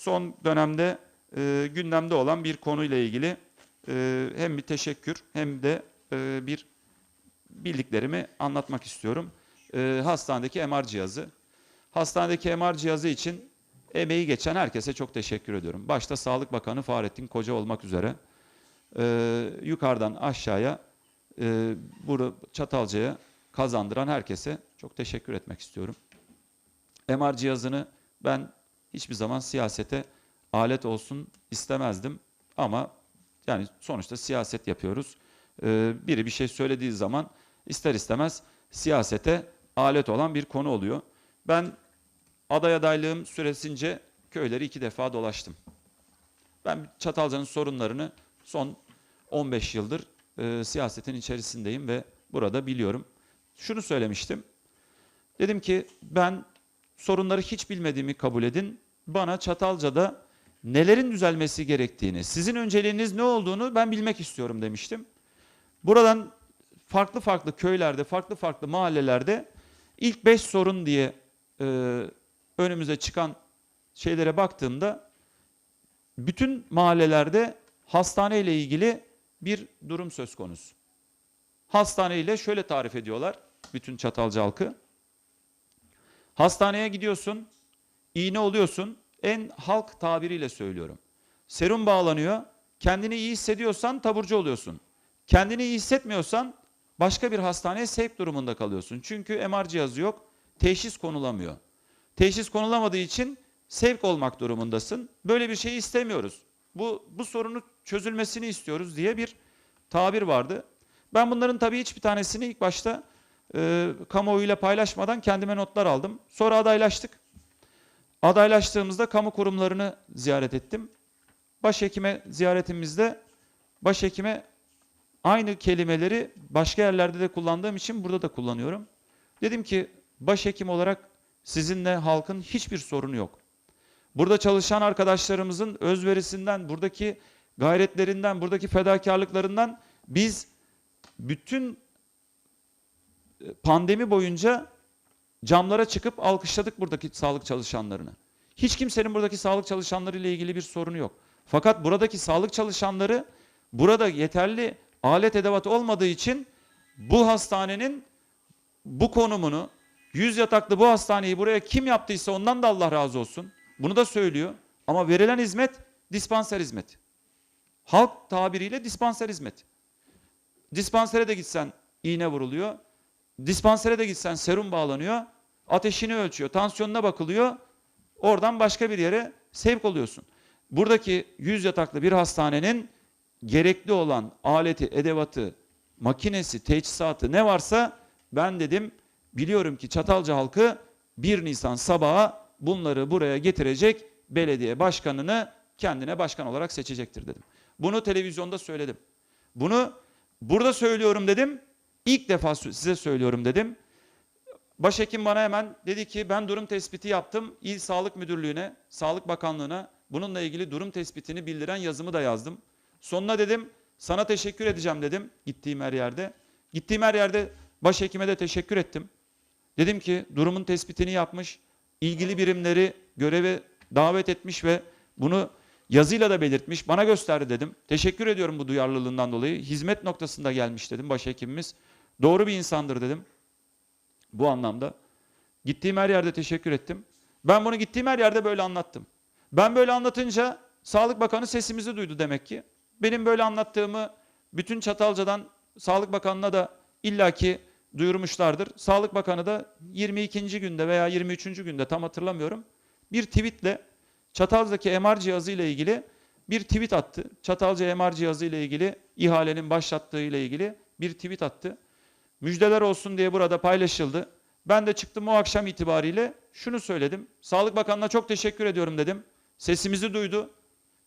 son dönemde e, gündemde olan bir konuyla ilgili e, hem bir teşekkür hem de e, bir bildiklerimi anlatmak istiyorum. E, hastanedeki MR cihazı. Hastanedeki MR cihazı için emeği geçen herkese çok teşekkür ediyorum. Başta Sağlık Bakanı Fahrettin Koca olmak üzere e, yukarıdan aşağıya e, bunu Çatalca'ya kazandıran herkese çok teşekkür etmek istiyorum. MR cihazını ben hiçbir zaman siyasete alet olsun istemezdim ama yani sonuçta siyaset yapıyoruz. Ee, biri bir şey söylediği zaman ister istemez siyasete alet olan bir konu oluyor. Ben aday adaylığım süresince köyleri iki defa dolaştım. Ben Çatalca'nın sorunlarını son 15 yıldır e, siyasetin içerisindeyim ve burada biliyorum. Şunu söylemiştim. Dedim ki ben sorunları hiç bilmediğimi kabul edin. Bana Çatalca'da nelerin düzelmesi gerektiğini, sizin önceliğiniz ne olduğunu ben bilmek istiyorum demiştim. Buradan farklı farklı köylerde, farklı farklı mahallelerde ilk beş sorun diye e, önümüze çıkan şeylere baktığımda bütün mahallelerde hastane ile ilgili bir durum söz konusu. Hastane ile şöyle tarif ediyorlar bütün Çatalca halkı. Hastaneye gidiyorsun, iğne oluyorsun. En halk tabiriyle söylüyorum. Serum bağlanıyor. Kendini iyi hissediyorsan taburcu oluyorsun. Kendini iyi hissetmiyorsan başka bir hastaneye sevk durumunda kalıyorsun. Çünkü MR cihazı yok. Teşhis konulamıyor. Teşhis konulamadığı için sevk olmak durumundasın. Böyle bir şey istemiyoruz. Bu, bu sorunu çözülmesini istiyoruz diye bir tabir vardı. Ben bunların tabii hiçbir tanesini ilk başta e, kamuoyuyla paylaşmadan kendime notlar aldım. Sonra adaylaştık. Adaylaştığımızda kamu kurumlarını ziyaret ettim. Başhekime ziyaretimizde başhekime aynı kelimeleri başka yerlerde de kullandığım için burada da kullanıyorum. Dedim ki başhekim olarak sizinle halkın hiçbir sorunu yok. Burada çalışan arkadaşlarımızın özverisinden, buradaki gayretlerinden, buradaki fedakarlıklarından biz bütün pandemi boyunca camlara çıkıp alkışladık buradaki sağlık çalışanlarını. Hiç kimsenin buradaki sağlık çalışanları ile ilgili bir sorunu yok. Fakat buradaki sağlık çalışanları burada yeterli alet edevat olmadığı için bu hastanenin bu konumunu, yüz yataklı bu hastaneyi buraya kim yaptıysa ondan da Allah razı olsun. Bunu da söylüyor. Ama verilen hizmet dispanser hizmeti. Halk tabiriyle dispanser hizmeti. Dispansere de gitsen iğne vuruluyor. Dispansere de gitsen serum bağlanıyor. Ateşini ölçüyor, tansiyonuna bakılıyor. Oradan başka bir yere sevk oluyorsun. Buradaki yüz yataklı bir hastanenin gerekli olan aleti, edevatı, makinesi, teçhizatı ne varsa ben dedim biliyorum ki Çatalca halkı 1 Nisan sabahı bunları buraya getirecek belediye başkanını kendine başkan olarak seçecektir dedim. Bunu televizyonda söyledim. Bunu burada söylüyorum dedim. İlk defa size söylüyorum dedim. Başhekim bana hemen dedi ki ben durum tespiti yaptım. İl Sağlık Müdürlüğü'ne, Sağlık Bakanlığı'na bununla ilgili durum tespitini bildiren yazımı da yazdım. Sonuna dedim sana teşekkür edeceğim dedim gittiğim her yerde. Gittiğim her yerde başhekime de teşekkür ettim. Dedim ki durumun tespitini yapmış, ilgili birimleri göreve davet etmiş ve bunu yazıyla da belirtmiş. Bana gösterdi dedim. Teşekkür ediyorum bu duyarlılığından dolayı. Hizmet noktasında gelmiş dedim başhekimimiz. Doğru bir insandır dedim. Bu anlamda. Gittiğim her yerde teşekkür ettim. Ben bunu gittiğim her yerde böyle anlattım. Ben böyle anlatınca Sağlık Bakanı sesimizi duydu demek ki. Benim böyle anlattığımı bütün Çatalca'dan Sağlık Bakanı'na da illaki duyurmuşlardır. Sağlık Bakanı da 22. günde veya 23. günde tam hatırlamıyorum bir tweetle Çatalca'daki MR cihazı ile ilgili bir tweet attı. Çatalca MR cihazı ile ilgili ihalenin başlattığı ile ilgili bir tweet attı. Müjdeler olsun diye burada paylaşıldı. Ben de çıktım o akşam itibariyle şunu söyledim. Sağlık Bakanı'na çok teşekkür ediyorum dedim. Sesimizi duydu.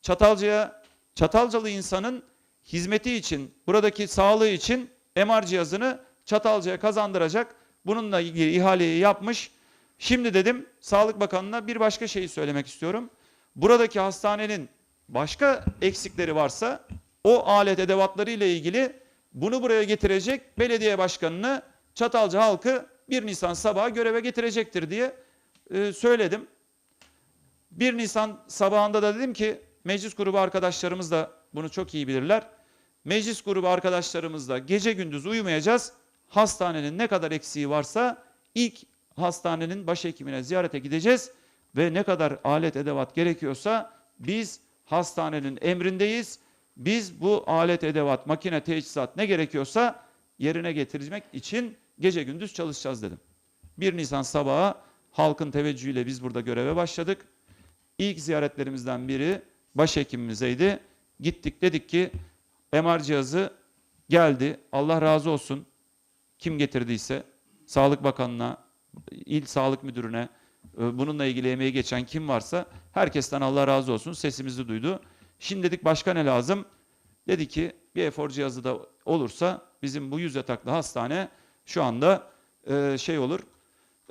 Çatalca'ya, Çatalcalı insanın hizmeti için, buradaki sağlığı için MR cihazını Çatalca'ya kazandıracak. Bununla ilgili ihaleyi yapmış. Şimdi dedim Sağlık Bakanı'na bir başka şeyi söylemek istiyorum. Buradaki hastanenin başka eksikleri varsa o alet edevatları ile ilgili bunu buraya getirecek belediye başkanını Çatalca halkı 1 Nisan sabahı göreve getirecektir diye e, söyledim. 1 Nisan sabahında da dedim ki meclis grubu arkadaşlarımız da bunu çok iyi bilirler. Meclis grubu arkadaşlarımızla gece gündüz uyumayacağız. Hastanenin ne kadar eksiği varsa ilk hastanenin başhekimine ziyarete gideceğiz ve ne kadar alet edevat gerekiyorsa biz hastanenin emrindeyiz. Biz bu alet edevat, makine, teçhizat ne gerekiyorsa yerine getirmek için gece gündüz çalışacağız dedim. 1 Nisan sabahı halkın teveccühüyle biz burada göreve başladık. İlk ziyaretlerimizden biri başhekimimizeydi. Gittik dedik ki MR cihazı geldi. Allah razı olsun. Kim getirdiyse Sağlık Bakanı'na, İl Sağlık Müdürü'ne, e, bununla ilgili emeği geçen kim varsa herkesten Allah razı olsun sesimizi duydu. Şimdi dedik başka ne lazım? Dedi ki bir efor cihazı da olursa bizim bu yüz yataklı hastane şu anda e, şey olur.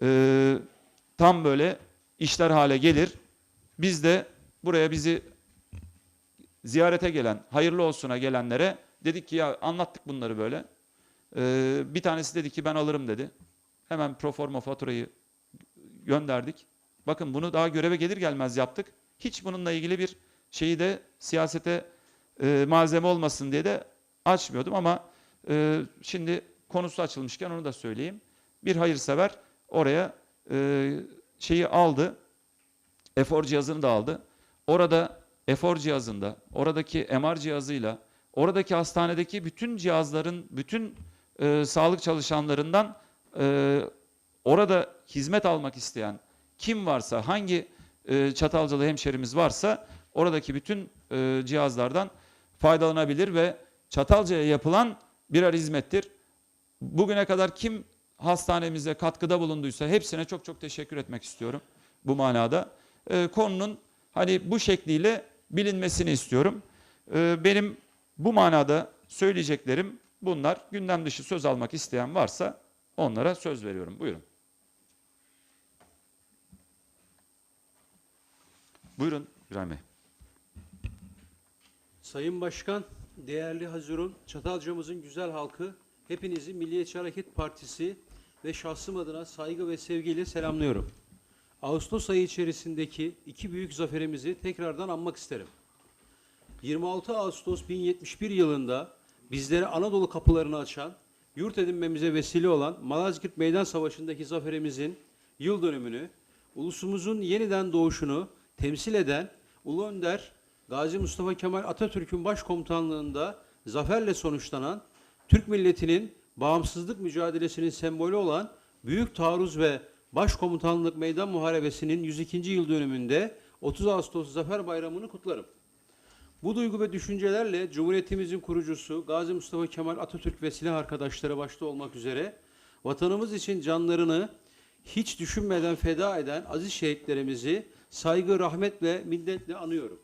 e, tam böyle işler hale gelir. Biz de buraya bizi ziyarete gelen, hayırlı olsuna gelenlere dedik ki ya anlattık bunları böyle. Ee, bir tanesi dedi ki ben alırım dedi. Hemen proforma faturayı gönderdik. Bakın bunu daha göreve gelir gelmez yaptık. Hiç bununla ilgili bir şeyi de siyasete e, malzeme olmasın diye de açmıyordum ama e, şimdi konusu açılmışken onu da söyleyeyim. Bir hayırsever oraya e, şeyi aldı. efor cihazını da aldı. Orada efor cihazında, oradaki MR cihazıyla, oradaki hastanedeki bütün cihazların, bütün e, sağlık çalışanlarından e, orada hizmet almak isteyen kim varsa, hangi e, Çatalcalı hemşerimiz varsa oradaki bütün e, cihazlardan faydalanabilir ve Çatalca'ya yapılan birer hizmettir. Bugüne kadar kim hastanemize katkıda bulunduysa hepsine çok çok teşekkür etmek istiyorum bu manada. E, konunun hani bu şekliyle bilinmesini istiyorum. E, benim bu manada söyleyeceklerim bunlar. Gündem dışı söz almak isteyen varsa onlara söz veriyorum. Buyurun. Buyurun İbrahim Bey. Sayın Başkan, değerli Hazirun, Çatalca'mızın güzel halkı, hepinizi Milliyetçi Hareket Partisi ve şahsım adına saygı ve sevgiyle selamlıyorum. Ağustos ayı içerisindeki iki büyük zaferimizi tekrardan anmak isterim. 26 Ağustos 1071 yılında bizlere Anadolu kapılarını açan, yurt edinmemize vesile olan Malazgirt Meydan Savaşı'ndaki zaferimizin yıl dönümünü, ulusumuzun yeniden doğuşunu temsil eden Ulu Önder Gazi Mustafa Kemal Atatürk'ün başkomutanlığında zaferle sonuçlanan Türk milletinin bağımsızlık mücadelesinin sembolü olan Büyük Taarruz ve Başkomutanlık Meydan Muharebesi'nin 102. yıl dönümünde 30 Ağustos Zafer Bayramı'nı kutlarım. Bu duygu ve düşüncelerle Cumhuriyetimizin kurucusu Gazi Mustafa Kemal Atatürk ve silah arkadaşları başta olmak üzere vatanımız için canlarını hiç düşünmeden feda eden aziz şehitlerimizi saygı, rahmet ve minnetle anıyorum.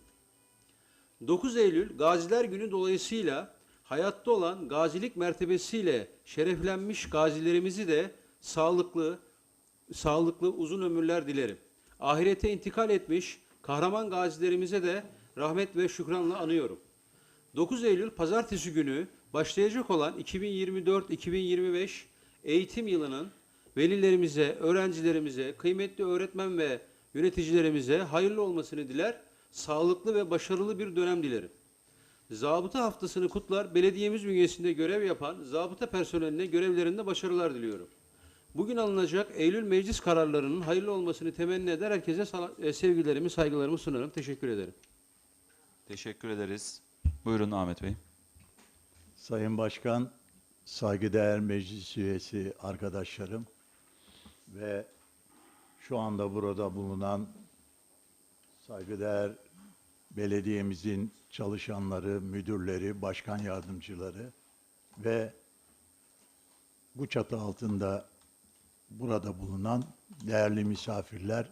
9 Eylül Gaziler Günü dolayısıyla hayatta olan gazilik mertebesiyle şereflenmiş gazilerimizi de sağlıklı, sağlıklı uzun ömürler dilerim. Ahirete intikal etmiş kahraman gazilerimize de rahmet ve şükranla anıyorum. 9 Eylül pazartesi günü başlayacak olan 2024-2025 eğitim yılının velilerimize, öğrencilerimize, kıymetli öğretmen ve yöneticilerimize hayırlı olmasını diler, sağlıklı ve başarılı bir dönem dilerim. Zabıta haftasını kutlar, belediyemiz bünyesinde görev yapan zabıta personeline görevlerinde başarılar diliyorum. Bugün alınacak Eylül meclis kararlarının hayırlı olmasını temenni eder. Herkese e, sevgilerimi, saygılarımı sunarım. Teşekkür ederim. Teşekkür ederiz. Buyurun Ahmet Bey. Sayın Başkan, saygıdeğer meclis üyesi arkadaşlarım ve şu anda burada bulunan saygıdeğer belediyemizin çalışanları, müdürleri, başkan yardımcıları ve bu çatı altında burada bulunan değerli misafirler,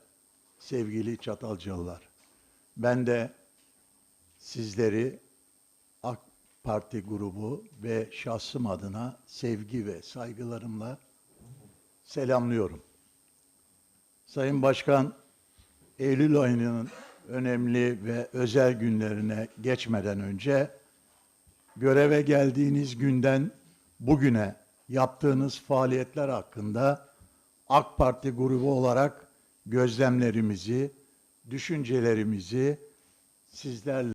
sevgili Çatalcalılar. Ben de sizleri AK Parti grubu ve şahsım adına sevgi ve saygılarımla selamlıyorum. Sayın Başkan, Eylül ayının önemli ve özel günlerine geçmeden önce göreve geldiğiniz günden bugüne yaptığınız faaliyetler hakkında AK Parti grubu olarak gözlemlerimizi düşüncelerimizi sizlerle